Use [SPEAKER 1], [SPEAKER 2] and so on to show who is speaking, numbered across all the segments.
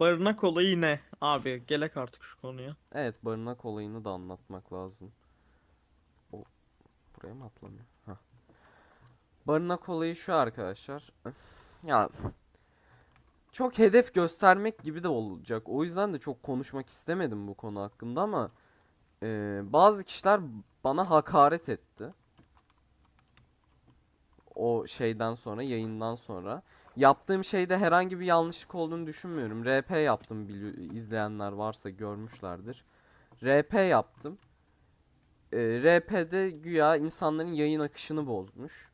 [SPEAKER 1] Barınak olayı ne? Abi gelek artık şu konuya.
[SPEAKER 2] Evet barınak olayını da anlatmak lazım. O buraya mı atlamıyor? Hah. Barınak olayı şu arkadaşlar. Ya çok hedef göstermek gibi de olacak. O yüzden de çok konuşmak istemedim bu konu hakkında ama e, bazı kişiler bana hakaret etti. O şeyden sonra, yayından sonra. Yaptığım şeyde herhangi bir yanlışlık olduğunu düşünmüyorum. RP yaptım izleyenler varsa görmüşlerdir. RP yaptım. Ee, RP'de güya insanların yayın akışını bozmuş.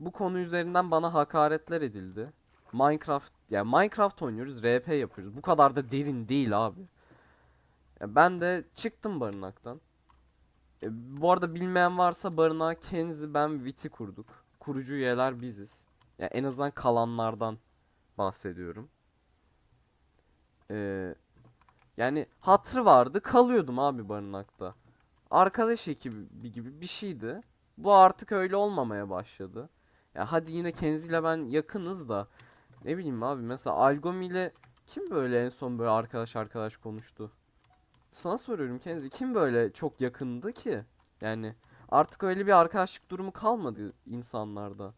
[SPEAKER 2] Bu konu üzerinden bana hakaretler edildi. Minecraft, yani Minecraft oynuyoruz, RP yapıyoruz. Bu kadar da derin değil abi. Ya ben de çıktım barınaktan. E, bu arada bilmeyen varsa barınağı Kenzi, ben, Viti kurduk. Kurucu üyeler biziz. Ya en azından kalanlardan bahsediyorum. Ee, yani hatır vardı kalıyordum abi barınakta. Arkadaş ekibi gibi bir şeydi. Bu artık öyle olmamaya başladı. Ya hadi yine Kenzi ile ben yakınız da ne bileyim abi mesela Algomi ile kim böyle en son böyle arkadaş arkadaş konuştu? Sana soruyorum Kenzi kim böyle çok yakındı ki? Yani artık öyle bir arkadaşlık durumu kalmadı insanlarda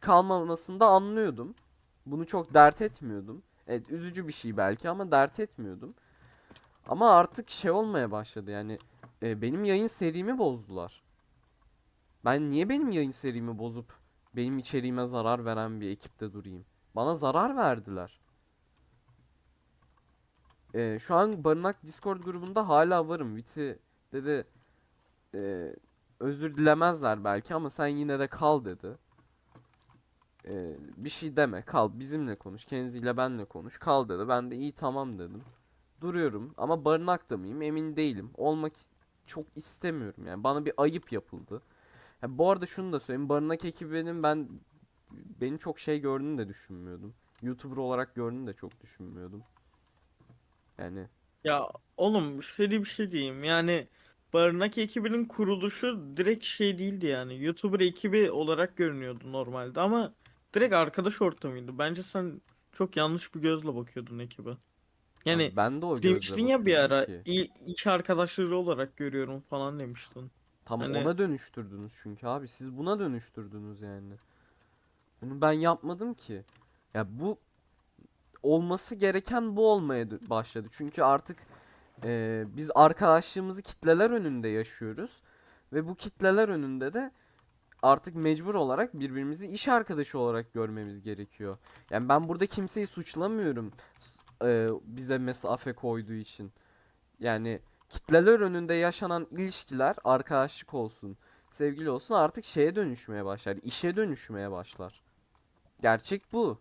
[SPEAKER 2] kalmamasını da anlıyordum. Bunu çok dert etmiyordum. Evet üzücü bir şey belki ama dert etmiyordum. Ama artık şey olmaya başladı yani e, benim yayın serimi bozdular. Ben niye benim yayın serimi bozup benim içeriğime zarar veren bir ekipte durayım? Bana zarar verdiler. E, şu an Barınak Discord grubunda hala varım. Viti dedi e, özür dilemezler belki ama sen yine de kal dedi. Ee, bir şey deme kal bizimle konuş Kenzi ile benle konuş kal dedi. Ben de iyi tamam dedim. Duruyorum ama barınakta mıyım emin değilim. Olmak çok istemiyorum yani. Bana bir ayıp yapıldı. Ha, bu arada şunu da söyleyeyim barınak ekibinin ben beni çok şey gördüğünü de düşünmüyordum. Youtuber olarak gördüğünü de çok düşünmüyordum. Yani
[SPEAKER 1] Ya oğlum şöyle bir şey diyeyim. Yani Barınak ekibinin kuruluşu direkt şey değildi yani YouTuber ekibi olarak görünüyordu normalde ama direkt arkadaş ortamıydı. Bence sen çok yanlış bir gözle bakıyordun ekibe. Yani
[SPEAKER 2] abi ben de o gözle
[SPEAKER 1] demiştin ya bir ara
[SPEAKER 2] ki.
[SPEAKER 1] iş arkadaşları olarak görüyorum falan demiştin.
[SPEAKER 2] Tam
[SPEAKER 1] Hani-
[SPEAKER 2] ona dönüştürdünüz çünkü abi siz buna dönüştürdünüz yani. Bunu ben yapmadım ki. Ya bu olması gereken bu olmaya dö- başladı. Çünkü artık e, biz arkadaşlığımızı kitleler önünde yaşıyoruz ve bu kitleler önünde de artık mecbur olarak birbirimizi iş arkadaşı olarak görmemiz gerekiyor. Yani ben burada kimseyi suçlamıyorum e, bize mesafe koyduğu için. Yani kitleler önünde yaşanan ilişkiler arkadaşlık olsun, sevgili olsun artık şeye dönüşmeye başlar, işe dönüşmeye başlar. Gerçek bu.